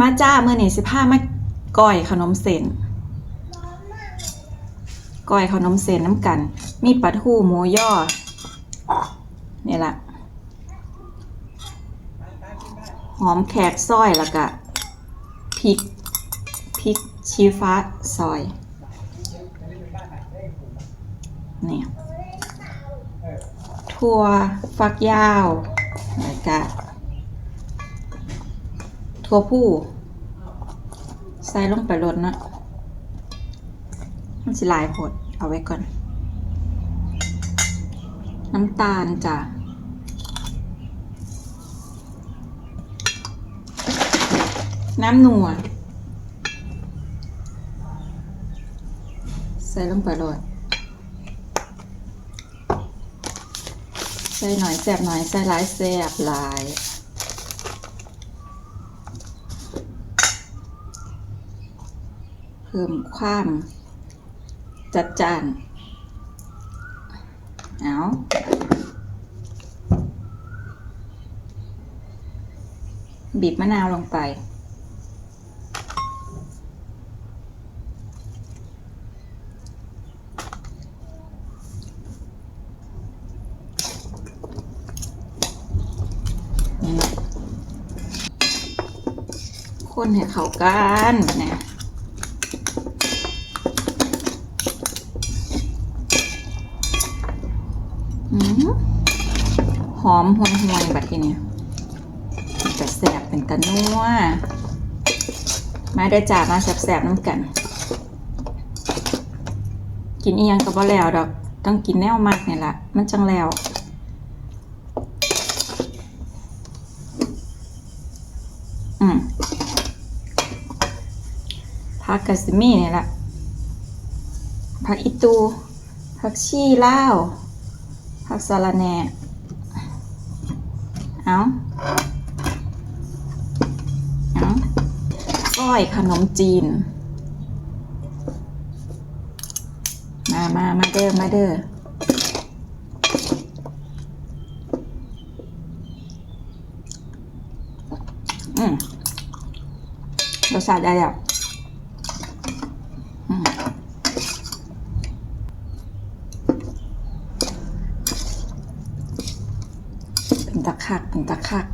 มาจ้าเมื่อนี่สิพามาก้อยขนมเส้นก้อยขนมเส้นน้ำกัน มีปลาทูหมูย่อนี่ละหอมแขกซอยแล้วก็พริกพริกชี้ฟ้าซอยเนี่ยถั่วฟักยาวแล้วก็ ถั่วผู้ใส่ลงไปรดนะมันสิลายผดเอาไว้ก่อน น้ำตาลจ้ะน้ำนัวใส่ลงไปโรดใส่หน่อยแสบหน่อยใส่หลายแสบหลาย เพิ่มความจัดจานเอาบีบมะนาวลงไปนี่นะคนให้เข้ากันเนี่ย อมหวยหวยๆแบบทีเนี้ยจะแสบเป็นตะนัวมาได้จ่ามาแสบๆน้ำกัน กินอียังก็บ่แล้วดอก ต้องกินแนวมากเนี่ยละมันจังแล้วอืมผักกะสิมี่เนี่ยละผักอีตูผักชีลาวผักสะระแหน่ เอาเอาก้อยขนมจีน มามามาเด้อ มาเด้ออืมรสชาติได้แล้วอืม เป็น ตะคันตะคัก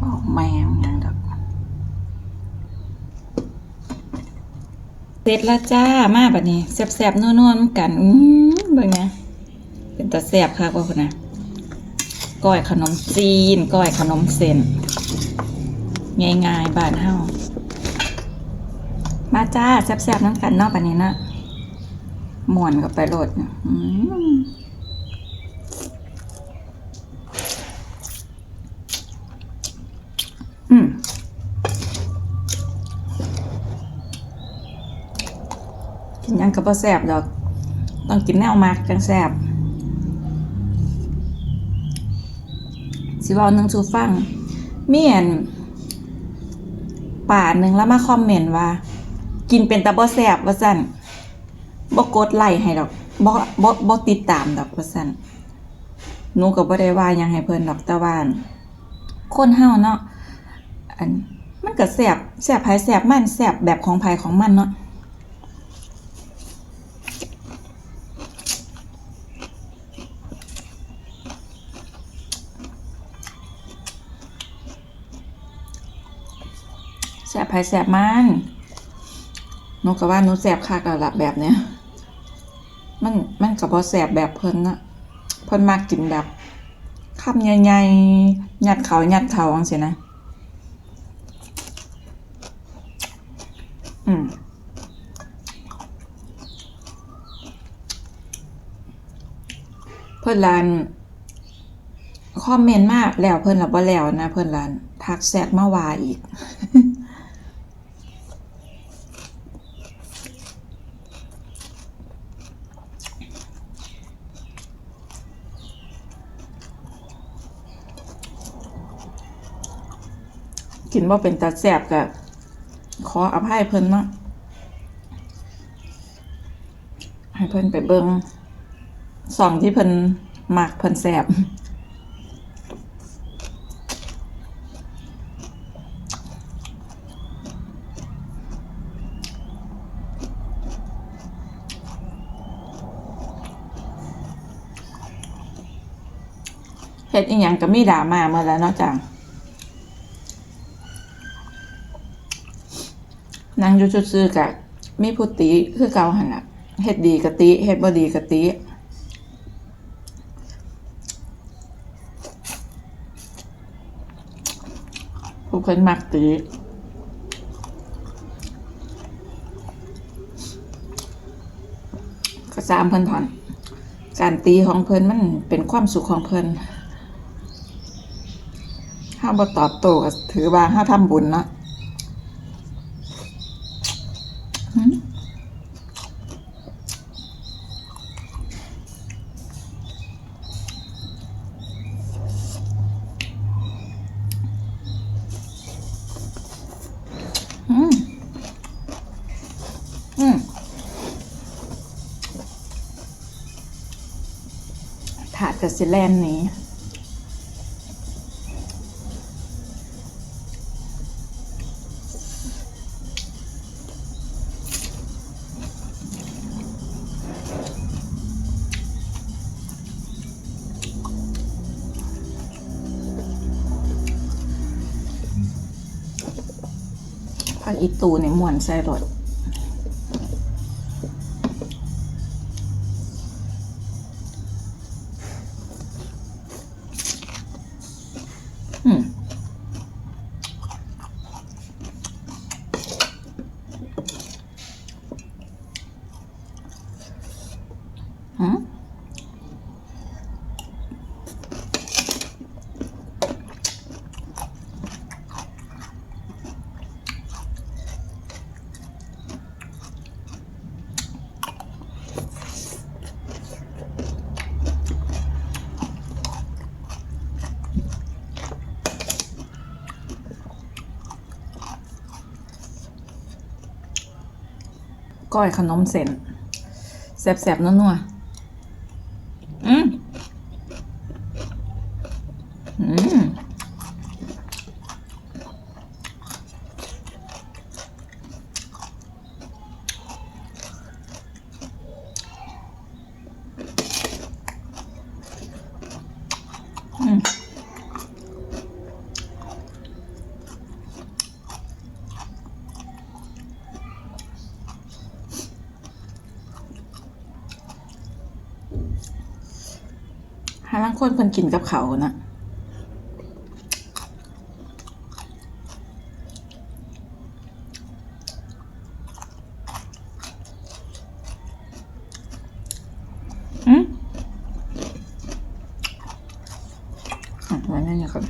บอกแมวอย่างดอกเสร็จแล้วจ้ามาแบบนี้แซ่บๆนัวๆนกันอืมเบิ่งนะเป็นตะแซ่บค่ะพวกคุณนะก้อยขนมจีนก้อยขนมเส้นง่ายๆบานเฮามาจ้าแซ่บๆน้ำกันนอกแบบนี้นะ หมวนกับไปโหลดอืมอืมกินยังกับบ่แสบดอก ต้องกินแนวมากจังแสบสิเว่าหนึงสูฟังเมีอันป่าหนึ่งแล้วมาคอมเมนต์ว่า กินเป็นตาบ่แสบว่าสั่น บ่กดไลค์ให้ดอกบ่บ่บ่ติดตามดอกว่าซั่นหนูก็บ่ได้ว่ายังให้เพิ่นดอกแต่ว่าคนเฮาเนาะอันมันก็แซ่บแซ่บไผแซ่บมันแซ่บแบบของไผของมันเนาะแซ่บไผแซ่บมันหนูก็ว่าหนูแซ่บคักแล้วละแบบเนี้ย มันมันกับพอแสบแบบเพิ่นนะเพิ่นมากกินแบบคำใหญ่ๆยัดเขายัดเขาจังซี่นะอืมเพิ่นลานคอมเมนต์มากแล้วเพิ่นละบ่แล้วนะ เพิ่นลานทักแซกมาว่าอีกินว่าเป็นตาแสบกับขออภัยเพิ่นเนาะให้เพิ่นไปเบิงสองที่เพิ่นหมักเพิ่นแสบเฮ็ดอีหยังก็มีด่ามาเมื่อแล้วเนาะจ้ะ นางอยู่ซื่อๆกะมีผู้ติคือเก่าหันล่ะเฮ็ดดีกะติเฮ็ดบ่ดีกะติผู้เพิ่นมักติก็สามเพิ่นถอน การตีของเพิ่นมันเป็นความสุขของเพิ่นถ้าบ่ตอบโต้ก็ถือว่าถ้าทำบุญเนาะหืมอืมอืม ถาด กับซิแลนนี้ผักอีตูในมวนใส่รถ อืมก้อยขนมเส้นแสบๆนัวๆ ลังคนเพิ่นกินกับเขานะอืมอะไว้นั่นอย่าก่อน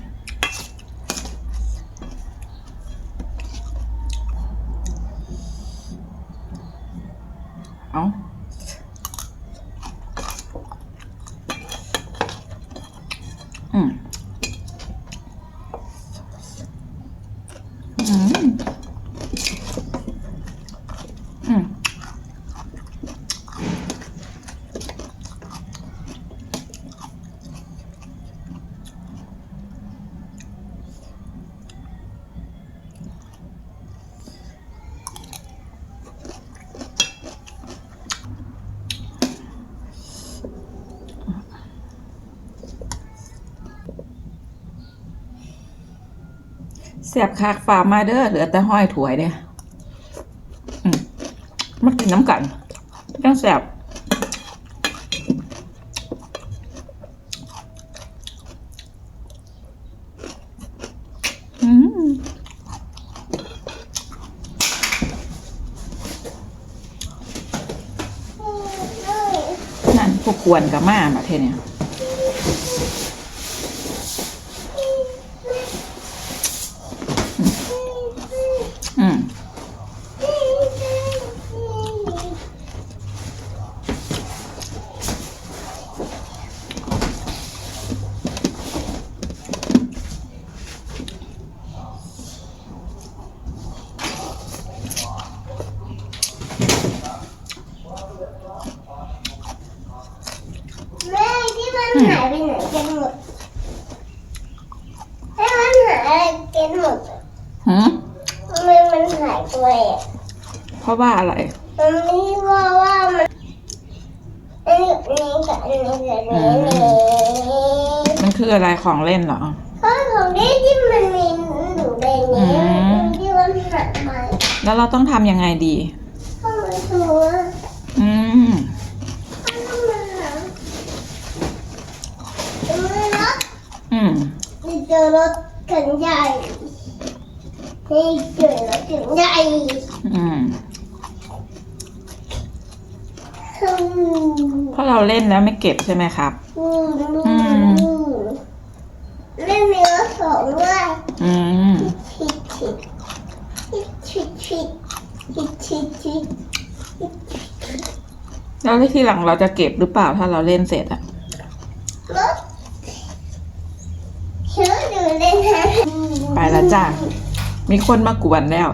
เอาอืม อืม อืม แสบคากฝามาเด้อเหลือแต่ห้อยถวยเนี่ยอืมากินน้ำกันยังแสบอืมนั่นพวกควรกับมาประเทเนี่ยอืม แม่ที่มันหายไปไหนกันหมดให้มันหายอะไรกันหมดอะ หืมทำไมมันหายไปอะเพราะว่าอะไร มันไม่ว่าว่ามันอันนี้กับอันนี้กับอันนี้มันขคืออะไรของเล่นเหรอเพราะของเล่นที่มันมีหนูในนี้อืมที่มันหายไปแล้วเราต้องทำยังไงดีเพราะมันตัวอืมเพราะมันหาจะไม่รับอืมจะเจอรถกันใหญ่ นี่เจอรถกันใหญ่อืมอืมเพราะเราเล่นแล้วไม่เก็บใช่ไหมครับ อืมอืมเล่นมีรถสองด้วยอืมชิดชิดชิดชิดชิดชิดชิดแล้วที่หลังเราจะเก็บหรือเปล่าถ้าเราเล่นเสร็จอะรถเชื่อดูเล่นฮะไปแล้วจ้า มีคนมากวนแล้ว